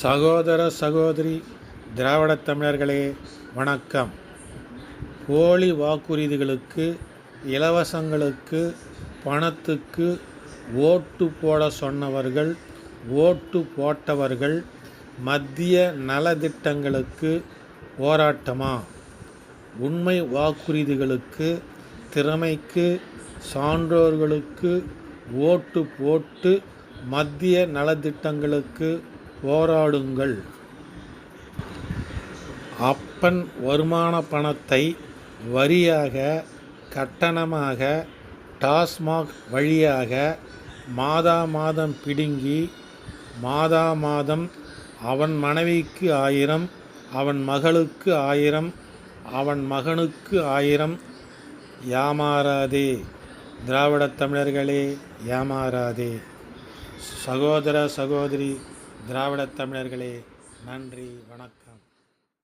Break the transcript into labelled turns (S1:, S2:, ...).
S1: சகோதர சகோதரி திராவிடத் தமிழர்களே வணக்கம். போலி வாக்குறுதிகளுக்கு இலவசங்களுக்கு பணத்துக்கு ஓட்டு போட சொன்னவர்கள் ஓட்டு போட்டவர்கள் மத்திய நலத்திட்டங்களுக்கு போராட்டமா? உண்மை வாக்குறுதிகளுக்கு திறமைக்கு சான்றோர்களுக்கு ஓட்டு போட்டு மத்திய நலத்திட்டங்களுக்கு போராடுங்கள். அப்பன் வருமான பணத்தை வரியாக கட்டணமாக டாஸ்மாக் வழியாக மாதா மாதம் பிடுங்கி மாதா மாதம் அவன் மனைவிக்கு ஆயிரம் அவன் மகளுக்கு ஆயிரம் அவன் மகனுக்கு ஆயிரம். ஏமாறாதே திராவிடத் தமிழர்களே ஏமாறாதே சகோதர சகோதரி திராவிடத் தமிழர்களே நன்றி வணக்கம்.